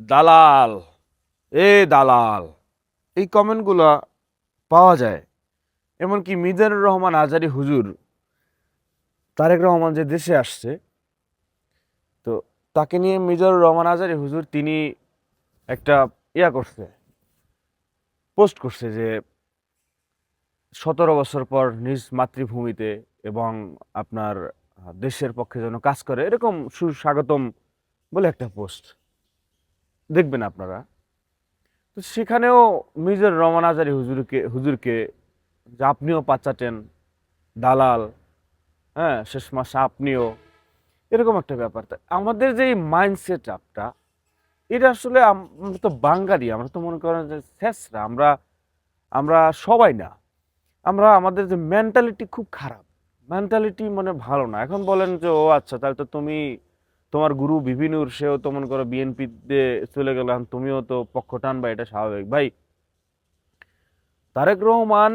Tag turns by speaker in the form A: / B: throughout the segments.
A: দালাল। এ দালাল। এই কমেন্টগুলো পাওয়া যায়। এমনকি মিজানুর রহমান আজারি হুজুর, তারেক রহমান যে দেশে আসছে, তো তাকে নিয়ে মিজানুর রহমান আজারি হুজুর তিনি একটা ইয়া করছে, পোস্ট করছে যে সতেরো বছর পর নিজ মাতৃভূমিতে এবং আপনার দেশের পক্ষে যেন কাজ করে। এরকম সুস্বাগতম বলে একটা পোস্ট। দেখবেন আপনারা। তো সেখানেও মিজর রহমান আজারি হুজুরকে হুজুরকে যে আপনিও পাচাটেন দালাল হ্যাঁ শেষ মাসে আপনিও, এরকম একটা ব্যাপার। আমাদের যে মাইন্ডসেট আপটা এটা আসলে আমরা তো বাঙালি, আমরা তো মনে করেন যে শেষরা, আমরা আমরা সবাই না। আমরা, আমাদের যে মেন্টালিটি খুব খারাপ। মেন্টালিটি মানে ভালো না। এখন বলেন যে, ও আচ্ছা তাহলে তো তুমি তোমার গুরু বিভিনুর সেও তো মনে করো বিএনপিতে চলে গেল, এখন তুমিও তো পক্ষ টানবা, এটা স্বাভাবিক। ভাই, তারেক রহমান,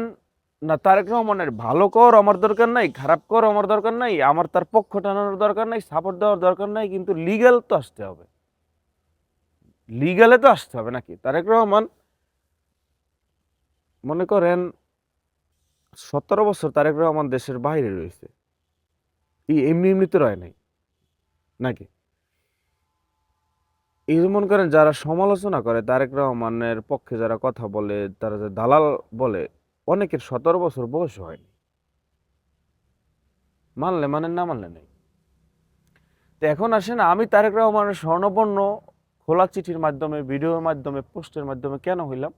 A: না, তারেক রহমানের ভালো কর আমার দরকার নাই, খারাপ কর আমার দরকার নাই, আমার তার পক্ষ টানানোর দরকার নাই সাপোর্ট দেওয়ার দরকার নাই, কিন্তু লিগ্যাল তো আসতে হবে। লিগ্যালে তো আসতে হবে নাকি? তারেক রহমান, মনে করেন সতেরো বছর তারেক রহমান দেশের বাইরে রয়েছে। এমনি এমনি তো রয় নাই। নাকি? এই যে মনে করেন যারা সমালোচনা করে, তারেক রহমানের পক্ষে যারা কথা বলে, তারা যে দালাল বলে, অনেকের সতেরো বছর বয়স হয়নি। মানলে মানে না মানলে নেই। তো এখন আসেন, আমি তারেক রহমানের স্বর্ণপন্ন খোলা চিঠির মাধ্যমে, ভিডিওর মাধ্যমে, পোস্টের মাধ্যমে কেন হইলাম?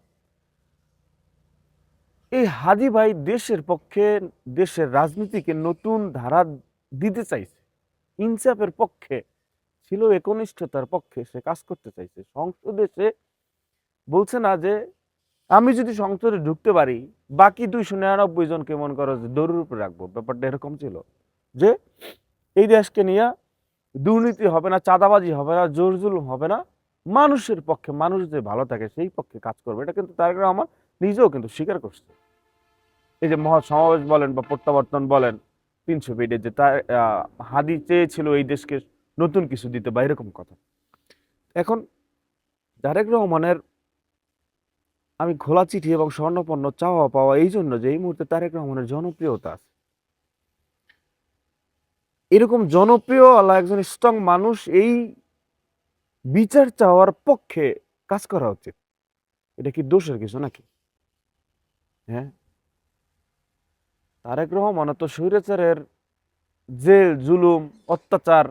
A: এই হাদি ভাই দেশের পক্ষে, দেশের রাজনীতিকে নতুন ধারা দিতে চাইছে। ইনসাফের পক্ষে ছিল একনিষ্ঠতার পক্ষে সে কাজ করতে চাইছে। সংসদে সে বলছে না যে, আমি যদি সংসদে ঢুকতে পারি, বাকি দুইশো নিরানব্বই জনকে মনে করো যে দৌড়ের উপরে রাখব। ব্যাপারটা এরকম ছিল যে, এই দেশকে নিয়ে দুর্নীতি হবে না, চাঁদাবাজি হবে না জোর জুলুম হবে না। মানুষের পক্ষে, মানুষ যে ভালো থাকে সেই পক্ষে কাজ করবে। এটা কিন্তু তারেক রহমান নিজেও কিন্তু স্বীকার করছে। এই যে মহা সমাবেশ বলেন বা প্রত্যাবর্তন বলেন তিনশো ফিটে যে তার হাদি চেয়েছিল এই দেশকে নতুন কিছু দিতে বা এরকম কথা। এখন তারেক রহমানের আমি খোলা চিঠি এবং স্বর্ণপন্ন চাওয়া পাওয়া এই জন্য যে এই মুহূর্তে তারেক রহমানের জনপ্রিয়তা আছে। এরকম জনপ্রিয় আল্লাহ একজন স্ট্রং মানুষ এই বিচার চাওয়ার পক্ষে কাজ করা উচিত। এটা কি দোষের কিছু নাকি? হ্যাঁ? তারেক রহমান তো স্বৈরাচারের জেল, জুলুম, অত্যাচার,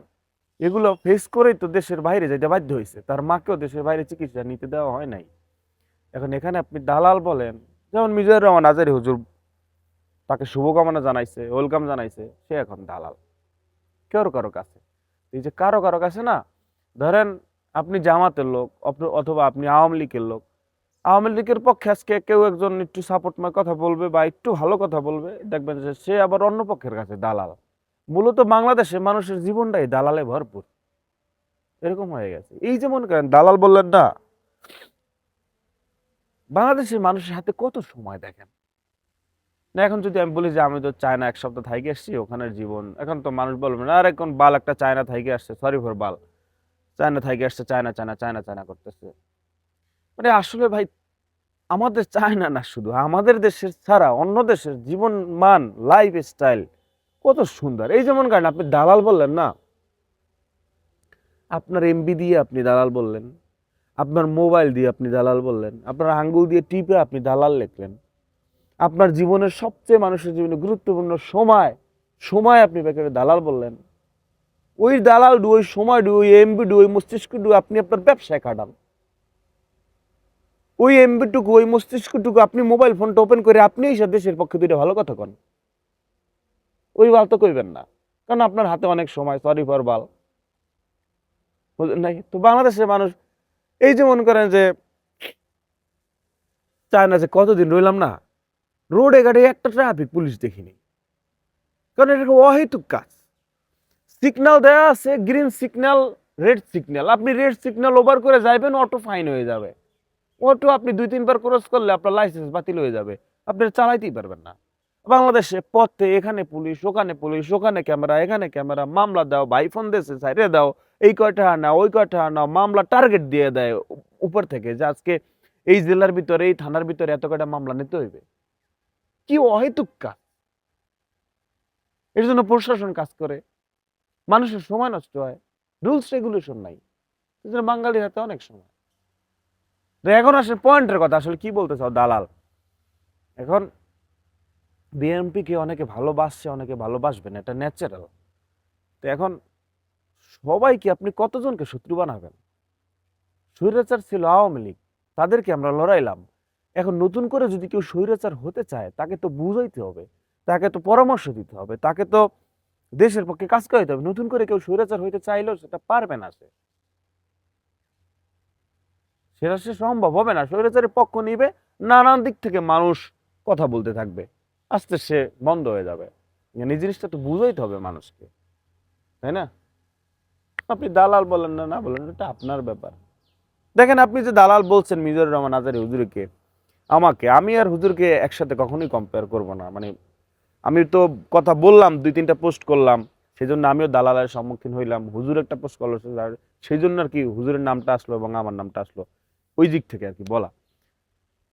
A: এগুলো ফেস করেই তো দেশের বাইরে যেতে বাধ্য হয়েছে তার মাকেও দেশের বাইরে চিকিৎসা নিতে দেওয়া হয় নাই। এখন এখানে আপনি দালাল বলেন, যেমন মিজানুর রহমান, আজারি হুজুর তাকে শুভকামনা জানাইছে, ওয়েলকাম জানাইছে, সে এখন দালাল। কেউ কারও কাছে। এই যে কারও কারও কাছে না, ধরেন আপনি জামাতের লোক অথবা আপনি আওয়ামী লীগের লোক আওয়ামী লীগের পক্ষে আজকে কেউ একজন একটু সাপোর্টময় কথা বলবে বা একটু ভালো কথা বলবে, দেখবেন যে সে আবার অন্য পক্ষের কাছে দালাল। মূলত বাংলাদেশে মানুষের জীবনটাই দালালে ভরপুর। এরকম হয়ে গেছে। এই যে মনে করেন, দালাল বললেন, না, বাংলাদেশের মানুষের হাতে কত সময় দেখেন? না, এখন যদি আমি বলি যে আমি তো চায়না এক সপ্তাহ থাইকে এসেছি ওখানের জীবন, এখন তো মানুষ বলবে না, আর, এখন বাল একটা চায়না থাইকে আসছে সরি ফর বাল। চায়না থাইকে আসছে, চায়না চায়না চায়না চায়না করতেছে। মানে আসলে ভাই, আমাদের চায়না না না শুধু, আমাদের দেশের ছাড়া অন্য দেশের জীবন মান লাইফ স্টাইল কত সুন্দর। এই যেমন কারণ আপনি দালাল বললেন না? আপনার এমবি দিয়ে আপনি দালাল বললেন, আপনার মোবাইল দিয়ে আপনি দালাল বললেন, আপনার আঙ্গুল দিয়ে টিপে আপনি দালাল লিখলেন। আপনার জীবনের সবচেয়ে মানুষের জীবনে গুরুত্বপূর্ণ সময় সময় আপনি বেকারে দালাল বললেন। ওই দালাল ডু ওই সময় ডু ওই এমবি ডু ওই মস্তিষ্ক ডু আপনি আপনার ব্যবসায় কাটান ওই এমবিটুকু, ওই মস্তিষ্কটুকু, আপনি মোবাইল ফোনটা ওপেন করে আপনি এই দেশের পক্ষে দুইটা ভালো কথা কন। ওই বাল তো কইবেন না। কারণ আপনার হাতে অনেক সময় সরি ফর বাল। বুঝলেন নাই? তো বাংলাদেশের মানুষ, এই যে মনে করেন যে, চায়না যে কতদিন রইলাম না, রোডে গাড়ি একটা ট্রাফিক পুলিশ দেখিনি। কারণ এটা অহেতুক কাজ। সিগন্যাল দেওয়া আছে গ্রিন সিগন্যাল রেড সিগন্যাল আপনি রেড সিগন্যাল ওভার করে যাবেন অটো ফাইন হয়ে যাবে। অটো আপনি দুই, তিনবার ক্রস করলে আপনার লাইসেন্স বাতিল হয়ে যাবে। আপনি চালাইতেই পারবেন না। বাংলাদেশে পথে এখানে পুলিশ, ওখানে পুলিশ, ওখানে ক্যামেরা এখানে ক্যামেরা মামলা দাও, ভাই ফোন দেশে সাইডে দাও, এই কয়টা না ওই কয়টা না মামলা টার্গেট দিয়ে দেয় উপর থেকে যে আজকে এই জেলার ভিতরে, এই থানার ভিতরে এত কয়টা মামলা নিতে হইবে। কি অহেতুক কাজ। এর জন্য প্রশাসন কাজ করে। মানুষের সময় নষ্ট হয়। রুলস রেগুলেশন নাই। বাঙালির হাতে অনেক সময়। তো এখন আসলে পয়েন্টের কথা, আসলে কি বলতে চাও দালাল? এখন বিএনপিকে অনেকে ভালোবাসছে, অনেকে ভালোবাসবেন এটা ন্যাচারাল তো এখন সবাইকে আপনি কতজনকে শত্রু বানাবেন? স্বৈরাচার ছিল আওয়ামী লীগ, তাদেরকে আমরা লড়াইলাম। এখন নতুন করে যদি কেউ স্বৈরাচার হতে চায়, তাকে তো বুঝাইতে হবে, তাকে তো পরামর্শ দিতে হবে, তাকে তো দেশের পক্ষে কাজ করাইতে হবে। নতুন করে কেউ স্বৈরাচার হইতে চাইলেও সেটা পারবে না সে। সেটা সে সম্ভব হবে না। স্বৈরাচারের পক্ষ নিবে, নানান দিক থেকে মানুষ কথা বলতে থাকবে। আস্তে সে বন্ধ হয়ে যাবে। এই জিনিসটা তো বুঝাইতে হবে মানুষকে। তাই না? আপনি দালাল বলেন না না বলেন, এটা আপনার ব্যাপার। দেখেন, আপনি যে দালাল বলছেন মিজর রহমান আজারি হুজুরকে, আমাকে, আমি আর হুজুরকে একসাথে কখনোই কম্পেয়ার করব না। মানে আমি তো কথা বললাম দুই তিনটা পোস্ট করলাম সেই জন্য আমিও দালালের সম্মুখীন হইলাম। হুজুর একটা পোস্ট করল সেই জন্য আর কি হুজুরের নামটা আসলো এবং আমার নামটা আসলো। ওই দিক থেকে আর কি বলা।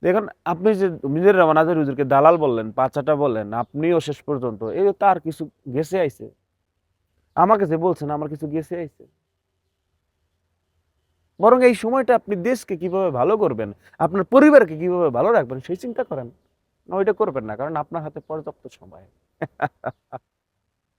A: দেখুন, আপনি যে মিজানুর রহমান আজারি হুজুরকে দালাল বললেন, পাচাটা বললেন, আপনিও শেষ পর্যন্ত, এই তার কিছু গেছে আইছে। আমাকে যে বলছেন, আমার কিছু গেছে আইছে। বরং এই সময়টা আপনি দেশকে কীভাবে ভালো করবেন, আপনার পরিবারকে কীভাবে ভালো রাখবেন, সেই চিন্তা করেন। না, ওইটা করবেন না, কারণ আপনার হাতে পর্যাপ্ত সময়।